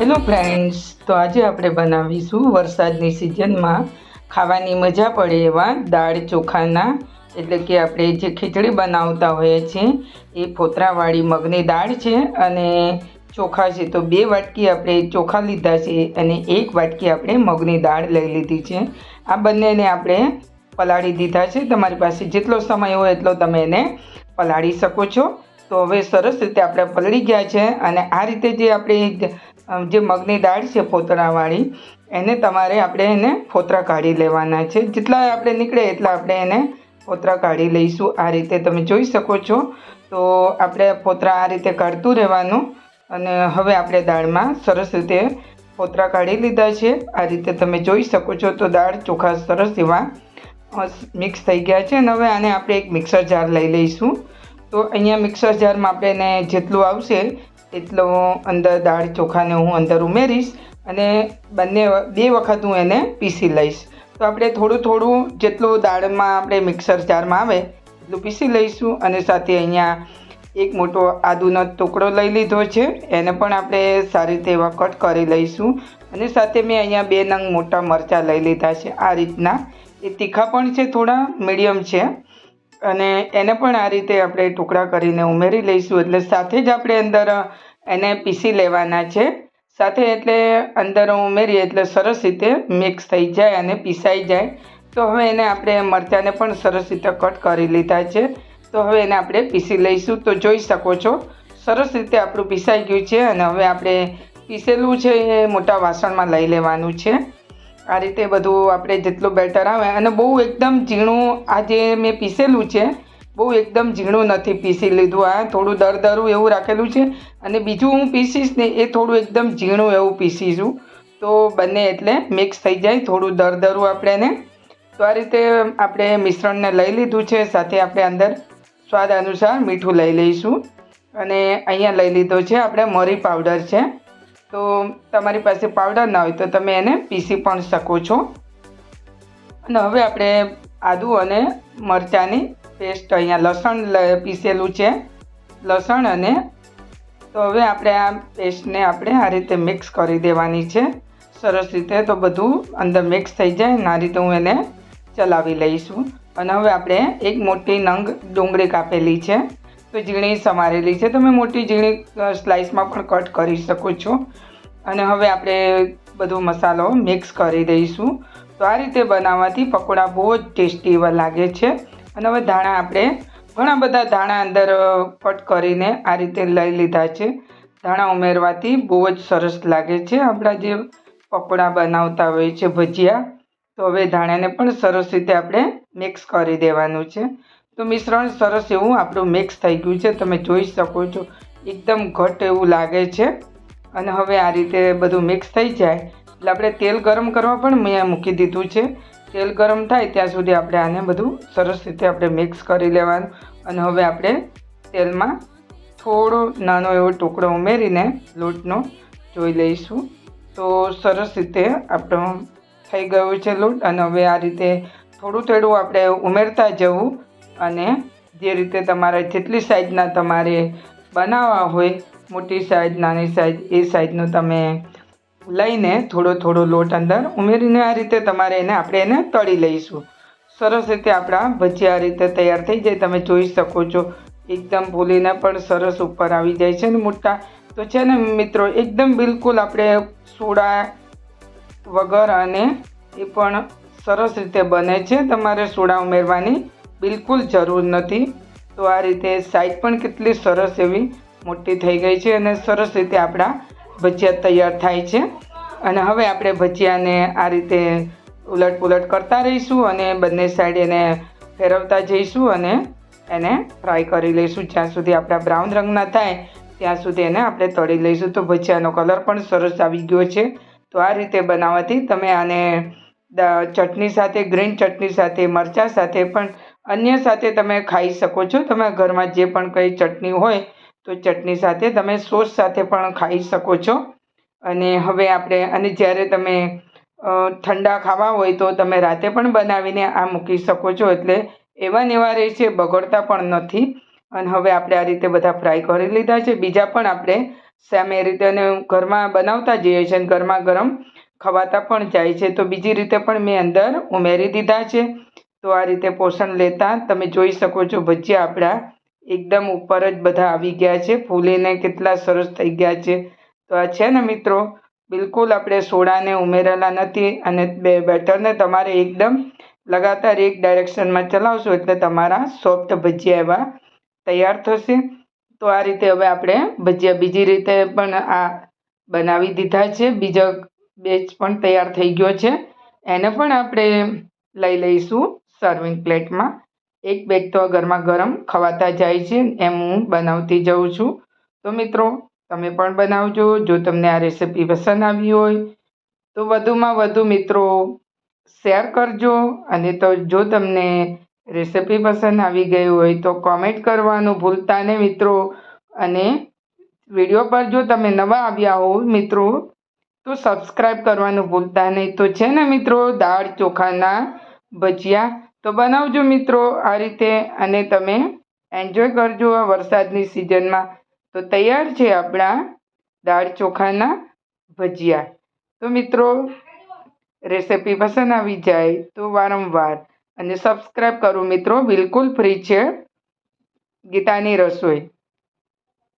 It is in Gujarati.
હેલો ફ્રેન્ડ્સ તો આજે આપણે બનાવીશું વરસાદની સિઝનમાં ખાવાની મજા પડે એવા દાળ ચોખાના. એટલે કે આપણે જે ખીચડી બનાવતા હોઈએ છીએ, એ ફોતરાવાળી મગની દાળ છે અને ચોખા છે. તો બે વાટકી આપણે ચોખા લીધા છે અને એક વાટકી આપણે મગની દાળ લઈ લીધી છે. આ બંનેને આપણે પલાળી દીધા છે. તમારી પાસે જેટલો સમય હોય એટલો તમે એને પલાળી શકો છો. તો હવે સરસ રીતે આપણે પલળી ગયા છે અને આ રીતે જે આપણે જે મગની દાળ છે ફોતરાવાળી, એને તમારે આપણે એને ફોતરા કાઢી લેવાના છે. જેટલા આપણે નીકળે એટલા આપણે એને ફોતરા કાઢી લઈશું. આ રીતે તમે જોઈ શકો છો. તો આપણે ફોતરા આ રીતે કાઢતું રહેવાનું અને હવે આપણે દાળમાં સરસ રીતે ફોતરા કાઢી લીધા છે. આ રીતે તમે જોઈ શકો છો તો દાળ ચોખા સરસ એવા મિક્સ થઈ ગયા છે અને હવે આને આપણે એક મિક્સર જાર લઈ લઈશું. તો અહીંયા મિક્સર જારમાં આપણે એને જેટલું આવશે એટલો અંદર દાળ ચોખાને હું અંદર ઉમેરીશ અને બંને બે વખત હું એને પીસી લઈશ. તો આપણે થોડું થોડું જેટલું દાળમાં આપણે મિક્સર જારમાં આવે એટલું પીસી લઈશું અને સાથે અહીંયા એક મોટો આદુનો ટુકડો લઈ લીધો છે. એને પણ આપણે સારી રીતે એવા કટ કરી લઈશું અને સાથે મેં અહીંયા બે નંગ મોટા મરચાં લઈ લીધા છે. આ રીતના. એ તીખા પણ છે થોડા, મીડિયમ છે. અને એને પણ આ રીતે આપણે ટુકડા કરીને ઉમેરી લઈશું. એટલે સાથે જ આપણે અંદર એને પીસી લેવાના છે. સાથે એટલે અંદર ઉમેરીએ એટલે સરસ રીતે મિક્સ થઈ જાય અને પીસાઈ જાય. તો હવે એને આપણે મરચાંને પણ સરસ રીતે કટ કરી લીધા છે. તો હવે એને આપણે પીસી લઈશું. તો જોઈ શકો છો, સરસ રીતે આપણું પીસાઈ ગયું છે અને હવે આપણે પીસેલું છે એ મોટા વાસણમાં લઈ લેવાનું છે. આ રીતે બધું આપણે જેટલું બેટર આવે અને બહુ એકદમ ઝીણું આ જે મેં પીસેલું છે, બહુ એકદમ ઝીણું નથી પીસી લીધું. આ થોડું દરદરું એવું રાખેલું છે અને બીજું હું પીસીશ ને એ થોડું એકદમ ઝીણું એવું પીસીશું. તો બંને એટલે મિક્સ થઈ જાય થોડું દરદરું આપણે એને. તો આ રીતે આપણે મિશ્રણને લઈ લીધું છે, સાથે આપણે અંદર સ્વાદ અનુસાર મીઠું લઈ લઈશું. અને અહીંયા લઈ લીધો છે આપણે મરી પાવડર છે. તો તમારી પાસે પાવડર ના હોય તો તમે એને પીસી પણ શકો છો. અને હવે આપણે આદું અને મરચાંની પેસ્ટ અહીંયા લસણ પીસેલું છે. લસણ અને તો હવે આપણે આ પેસ્ટને આપણે આ રીતે મિક્સ કરી દેવાની છે. સરસ રીતે તો બધું અંદર મિક્સ થઈ જાય અને આ રીતે હું એને ચલાવી લઈશું. અને હવે આપણે એક મોટી નંગ ડુંગળી કાપેલી છે. તો ઝીણી સમારેલી છે. તમે મોટી ઝીણી સ્લાઇસમાં પણ કટ કરી શકો છો. અને હવે આપણે બધો મસાલો મિક્સ કરી દઈશું. તો આ રીતે બનાવવાથી પકોડા બહુ જ ટેસ્ટી લાગે છે. અને હવે ધાણા આપણે ઘણા બધા ધાણા અંદર કટ કરીને આ રીતે લઈ લીધા છે. ધાણા ઉમેરવાથી બહુ જ સરસ લાગે છે આપણા જે પકોડા બનાવતા હોય છે ભજીયા. તો હવે ધાણાને પણ સરસ રીતે આપણે મિક્સ કરી દેવાનું છે. તો મિશ્રણ સરસ એવું આપણું મિક્સ થઈ ગયું છે. તમે જોઈ શકો છો. એકદમ ઘટ એવું લાગે છે. અને હવે આ રીતે બધું મિક્સ થઈ જાય. એટલે આપણે તેલ ગરમ કરવા પણ મેં મૂકી દીધું છે. તેલ ગરમ થાય ત્યાં સુધી આપણે આને બધું સરસ રીતે આપણે મિક્સ કરી લેવાનું. અને હવે આપણે તેલમાં થોડો નાનો એવો ટુકડો ઉમેરીને લોટનો જોઈ લઈશું. તો સરસ રીતે આપણો થઈ ગયો છે લોટ. અને હવે આ રીતે થોડું થોડું આપણે ઉમેરતા જવું. અને જે રીતે તમારે જેટલી સાઈઝના તમારે બનાવવા હોય, મોટી સાઇઝ નાની સાઇઝ એ સાઇઝનું તમે લઈને થોડો થોડો લોટ અંદર ઉમેરીને આ રીતે તમારે એને આપણે એને તળી લઈશું. સરસ રીતે આપણા ભજીયા આ રીતે તૈયાર થઈ જાય. તમે જોઈ શકો છો, એકદમ ફૂલીને પણ સરસ ઉપર આવી જાય છે ને મોટા તો છે ને મિત્રો, એકદમ બિલકુલ આપણે સોડા વગર અને એ પણ સરસ રીતે બને છે તમારે સોડા ઉમેરવાની. બિલકુલ જરૂર નથી. તો આ રીતે સાઈડ પણ કેટલી સરસ એવી મોટી થઈ ગઈ છે અને સરસ રીતે આપણા ભજીયા તૈયાર થાય છે. અને હવે આપણે ભજીયાને આ રીતે ઉલટ પુલટ કરતા રહીશું અને બંને સાઈડ એને ફેરવતા જઈશું અને એને ફ્રાય કરી લઈશું. જ્યાં સુધી આપણા બ્રાઉન રંગના થાય, ત્યાં સુધી એને આપણે તળી લઈશું. તો ભજીયાનો કલર પણ સરસ આવી ગયો છે. તો આ રીતે બનાવવાથી તમે આને ચટણી સાથે ગ્રીન ચટણી સાથે, મરચાં સાથે પણ અન્ય સાથે તમે ખાઈ શકો છો. તમે ઘરમાં જે પણ કંઈ ચટણી હોય, તો ચટણી સાથે તમે સોસ સાથે પણ ખાઈ શકો છો. અને હવે આપણે, અને જ્યારે તમે ઠંડા ખાવા હોય તો તમે રાતે પણ બનાવીને આ મૂકી શકો છો. એટલે એવા ને એવા રહે છે બગડતા પણ નથી. અને હવે આપણે આ રીતે બધા ફ્રાય કરી લીધા છે. બીજા પણ આપણે સેમ એ રીતે ઘરમાં બનાવતા જઈએ છીએ અને ગરમા ગરમ ખવાતા પણ જાય છે. તો બીજી રીતે પણ મેં અંદર ઉમેરી દીધા છે. તો આ રીતે પોષણ લેતા તમે જોઈ શકો છો ભજીયા આપણા એકદમ ઉપર જ બધા આવી ગયા છે. ફૂલીને કેટલા સરસ થઈ ગયા છે. તો આ છે ને મિત્રો, બિલકુલ આપણે સોડાને ઉમેરેલા નથી અને બે બેટરને તમારે એકદમ લગાતાર એક ડાયરેક્શનમાં ચલાવશો એટલે તમારા સોફ્ટ ભજીયા એવા તૈયાર થશે. તો આ રીતે હવે આપણે ભજીયા બીજી રીતે પણ આ બનાવી દીધા છે. બીજો બેચ પણ તૈયાર થઈ ગયો છે. એને પણ આપણે લઈ લઈશું. સર્વિંગ પ્લેટમાં એક બેગ તો ગરમા ગરમ ખવાતા જાય છે, એમ હું બનાવતી જાઉં છું. તો મિત્રો, તમે પણ બનાવજો, જો તમને આ રેસીપી પસંદ આવી હોય, તો વધુમાં વધુ મિત્રો શેર કરજો અને તો જો તમને રેસીપી પસંદ આવી ગઈ હોય, તો કોમેન્ટ કરવાનું ભૂલતા નહીં મિત્રો. અને વીડિયો પર જો તમે નવા આવ્યા હો મિત્રો, તો સબસ્ક્રાઈબ કરવાનું ભૂલતા નહીં. તો છે ને મિત્રો, દાળ ચોખાના ભજીયા તો બનાવજો મિત્રો આ રીતે અને તમે એન્જોય કરજો આ વરસાદની સિઝનમાં તો તૈયાર છે આપણા દાળ ચોખાના ભજીયા. તો મિત્રો રેસિપી પસંદ આવી જાય તો વારંવાર અને સબસ્ક્રાઈબ કરો મિત્રો. બિલકુલ ફ્રી છે ગીતાની રસોઈ.